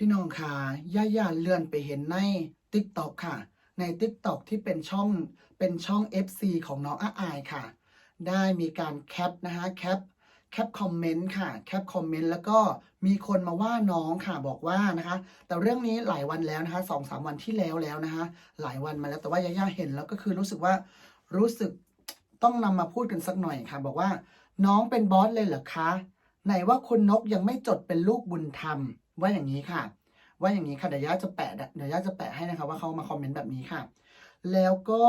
พี่น้องค่ะย่าย่าเลื่อนไปเห็นใน t ิ k t o k ค่ะ ใน t ิ k t o k ที่เป็นช่องเป็นช่อง FC ของน้องอาอายค่ะ ได้มีการแคปนะคะแคปแคปคอมเมนต์ค่ะแคปคอมเมนต์แล้วก็มีคนมาว่าน้องค่ะบอกว่านะคะ แต่เรื่องนี้หลายวันแล้วนะคะสองสามวันที่แล้วแล้วนะคะ หลายวันมาแล้วแต่ว่าย่าย่าเห็นแล้วก็คือรู้สึกว่ารู้สึกต้องนำมาพูดกันสักหน่อยค่ะ บอกว่าน้องเป็นบอสเลยเหรอคะไหนว่าคุณนกยังไม่จดเป็นลูกบุญธรรม ว่าอย่างนี้ค่ะ ว่าอย่างนี้ค่ะเดี๋ยวย่าจะแปะเดี๋ยวย่าจะแปะให้นะคะว่าเขามาคอมเมนต์แบบนี้ค่ะ แล้วก็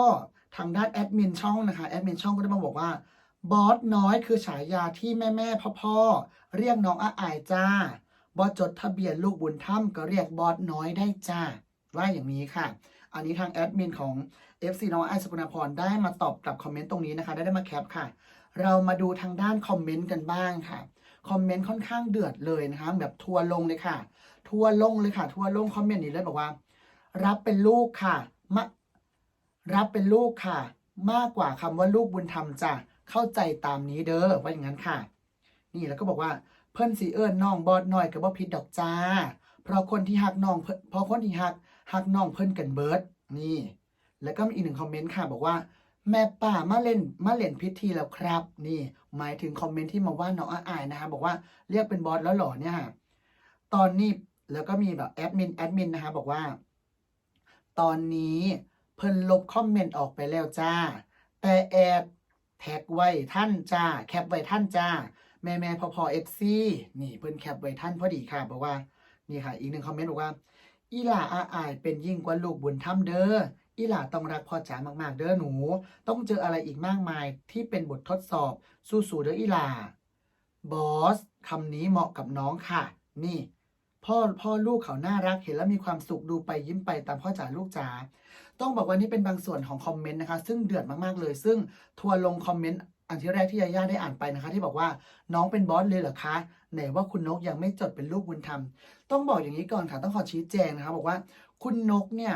ทางด้านแอดมินช่องนะคะแอดมินช่องก็ได้มาบอกว่าบอสน้อยคือฉายาที่แม่แม่พ่อพ่อๆเรียกน้องอาอายจ้าบอสจดทะเบียนลูกบุญธรรมก็เรียกบอสน้อยได้จ้าว่าอย่างนี้ค่ะ อันนี้ทางแอดมินของ FC น้องไอสกุณาพรได้มาตอบกลับคอมเมนต์ตรงนี้นะคะ ได้ได้มาแคปค่ะ เรามาดูทางด้านคอมเมนต์กันบ้างค่ะ คอมเมนต์ค่อนข้างเดือดเลยนะคะแบบทัวร์ลงเลยค่ะ ทัวร์ลงเลยค่ะ ทัวร์ลงคอมเมนต์นี้เลยบอกว่า รับเป็นลูกค่ะมะรับเป็นลูกค่ะ มากกว่าคำว่าลูกบุญธรรมจ้ะเข้าใจตามนี้เด้อว่าอย่างนั้นค่ะ นี่แล้วก็บอกว่าเพิ่นสีเอิญน้องบอดน้อยกับว่าพิดดอกจ้า เพราะคนที่หักน้องเพราะคนที่หักหักน้องเพิ่นกันเบิร์ดนี่ แล้วก็มีอีกหนึ่งคอมเมนต์ค่ะ บอกว่า แม่ป่ามาเล่นมาเล่นพิธีแล้วครับ นี่หมายถึงคอมเมนต์ที่มาว่าน้องอายนะคะบอกว่าเรียกเป็นบอสแล้วหรอเนี่ยค่ะตอนนี้แล้วก็มีแบบแอดมินแอดมินนะคะบอกว่า ตอนนี้เพิ่นลบคอมเมนต์ออกไปแล้วจ้า แต่แอดแท็กไว้ท่านจ้า แคปไว้ท่านจ้า แม่แม่พอพอเอฟซีนี่เพิ่นแคปไว้ท่านพอดีค่ะบอกว่านี่ค่ะ อีกหนึ่งคอมเมนต์บอกว่าอีหล่าอาอายเป็นยิ่งกว่าลูกบุญธรรมเด้อ อีหล่าต้องรักพ่อจ๋ามาก ๆ เด้อหนู ต้องเจออะไรอีกมากมายที่เป็นบททดสอบสู้ๆเด้ออีหล่าบอสคำนี้เหมาะกับน้องค่ะ นี่พ่อพ่อลูกเขาน่ารักเห็นแล้วมีความสุขดูไปยิ้มไปตามพ่อจ๋าลูกจ๋าต้องบอกว่านี่เป็นบางส่วนของคอมเมนต์นะคะ ซึ่งเดือดมากๆเลย ซึ่งทัวร์ลงคอมเมนต์อันที่แรกที่ยาย่าได้อ่านไปนะคะ ที่บอกว่าน้องเป็นบอสเลยเหรอคะไหนว่าคุณนกยังไม่จดเป็นลูกบุญธรรมต้องบอกอย่างนี้ก่อนค่ะ ต้องขอชี้แจงนะคะ บอกว่าคุณนกเนี่ย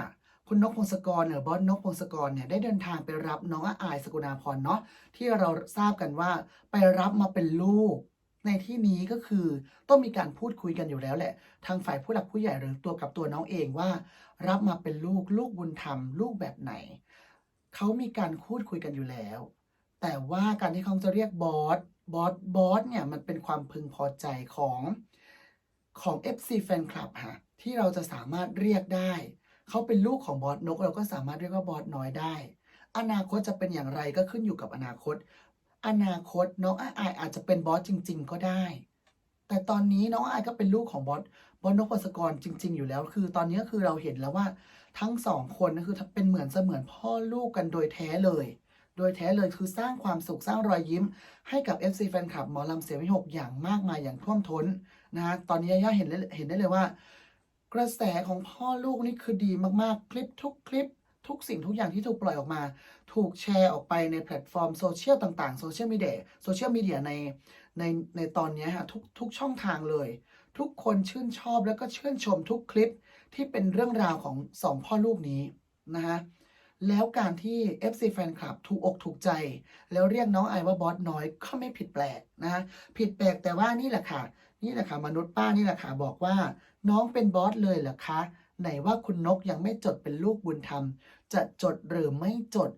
คุณนกพงศกรหรือบอสนกพงศกรเนี่ยได้เดินทางไปรับน้องอาอายสกุณาพรเนาะที่เราทราบกันว่าไปรับมาเป็นลูก ในที่นี้ก็คือต้องมีการพูดคุยกันอยู่แล้วแหละ ทางฝ่ายผู้หลักผู้ใหญ่หรือตัวกับตัวน้องเองว่า รับมาเป็นลูกลูกบุญธรรมลูกแบบไหนเขามีการพูดคุยกันอยู่แล้ว แต่ว่าการที่เขาจะเรียกบอสบอสบอสเนี่ยมันเป็นความพึงพอใจของของ FC Fan Club ฮะที่เราจะสามารถเรียกได้ เขาเป็นลูกของบอสนก เราก็สามารถเรียกว่าบอสน้อยได้ อนาคตจะเป็นอย่างไรก็ขึ้นอยู่กับอนาคต อนาคตน้องอายอาจจะเป็นบอสจริง ๆ ก็ได้ แต่ตอนนี้น้องอายก็เป็นลูกของบอสบอสนกพงศกรจริง ๆ อยู่แล้ว คือตอนนี้ก็คือเราเห็นแล้วว่าทั้งสองคนคือเป็นเหมือนเสมือนพ่อลูกกันโดยแท้เลย โดยแท้เลยคือสร้างความสุขสร้างรอยยิ้ม ให้กับ FC แฟนคลับหมอลำเสียงวิหกอย่างมากมายอย่างท่วมท้นนะฮะตอนนี้ย่าเห็นเห็นได้เลยว่า กระแสของพ่อลูกนี่คือดีมากๆ คลิปทุกคลิป ทุกสิ่งทุกอย่างที่ถูกปล่อยออกมา ถูกแชร์ออกไปในแพลตฟอร์มโซเชียลต่างๆโซเชียลมีเดียโซเชียลมีเดียในในในตอนนี้ฮะทุกทุกช่องทางเลย ทุกคนชื่นชอบแล้วก็ชื่นชมทุกคลิปที่เป็นเรื่องราวของสองพ่อลูกนี้นะฮะแล้วการที่ FC Fan Club ถูกอกถูกใจ แล้วเรียกน้องไอว่าบอสน้อยก็ไม่ผิดแปลกนะฮะผิดแปลกแต่ว่านี่แหละค่ะ นี่แหละค่ะมนุษย์ป้านี่แหละค่ะบอกว่า น้องเป็นบอสเลยเหรอคะ ไหนว่าคุณนกยังไม่จดเป็นลูกบุญธรรม จะจดหรือไม่จด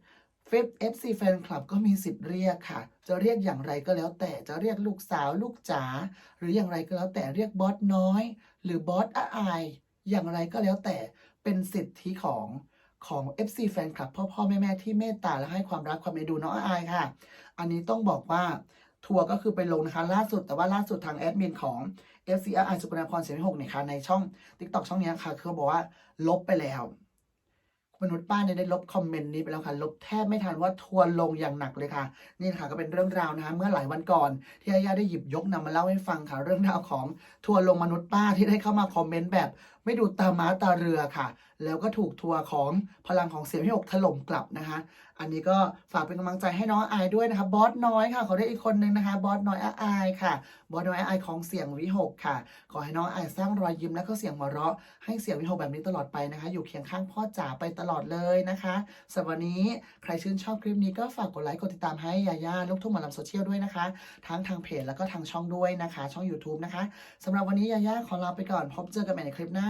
เฟฟ FC Fan Club ก็มีสิทธิ์เรียกค่ะ จะเรียกอย่างไรก็แล้วแต่จะเรียกลูกสาวลูกจ๋าหรืออย่างไรก็แล้วแต่เรียกบอสน้อย หรือบอสอาอายอย่างไรก็แล้วแต่เป็นสิทธิของของ FC Fan Club พ่อพ่อแม่แม่ที่เมตตาและให้ความรักความเอ็นดูน้องอายค่ะ อันนี้ต้องบอกว่า ทัวร์ก็คือไปลงนะคะล่าสุดแต่ว่าล่าสุดทางแอดมินของ FCRI สุกุณาพรเสียงหกเนี่ยค่ะในช่อง TikTok ช่องนี้ค่ะคือเขาบอกว่าลบไปแล้วมนุษย์ป้าเนี่ยได้ลบคอมเมนต์นี้ไปแล้วค่ะลบแทบไม่ทันว่าทัวร์ลงอย่างหนักเลยค่ะ นี่ค่ะก็เป็นเรื่องราวนะคะเมื่อหลายวันก่อน ที่อาย่าได้หยิบยกนำมาเล่าให้ฟังค่ะ เรื่องราวของทัวร์ลงมนุษย์ป้าที่ได้เข้ามาคอมเมนต์แบบ ไม่ดูตาม้าตาเรือค่ะ แล้วก็ถูกทัวร์ของพลังของเสียงที่หกถล่มกลับนะคะ อันนี้ก็ฝากเป็นกำลังใจให้น้องอายด้วยนะคะบอสน้อยค่ะขอได้อีกคนนึงนะคะบอสน้อยอาอายค่ะบอสน้อยอาอายของเสียงวิหกค่ะ ขอให้น้องอายสร้างรอยยิ้มและก็เสียงหัวเราะ ให้เสียงวิหกแบบนี้ตลอดไปนะคะ อยู่เคียงข้างพ่อจ๋าไปตลอดเลยนะคะสำหรับวันนี้ใครชื่นชอบคลิปนี้ก็ฝากกดไลค์กดติดตามให้ยาย่าลูกทุ่งหมอลำโซเชียลด้วยนะคะ ทั้งทางเพจแล้วก็ทางช่องด้วยนะคะ ช่อง YouTube นะคะสำหรับวันนี้ยาย่าขอลาไปก่อนพบเจอกันใหม่ในคลิปหน้า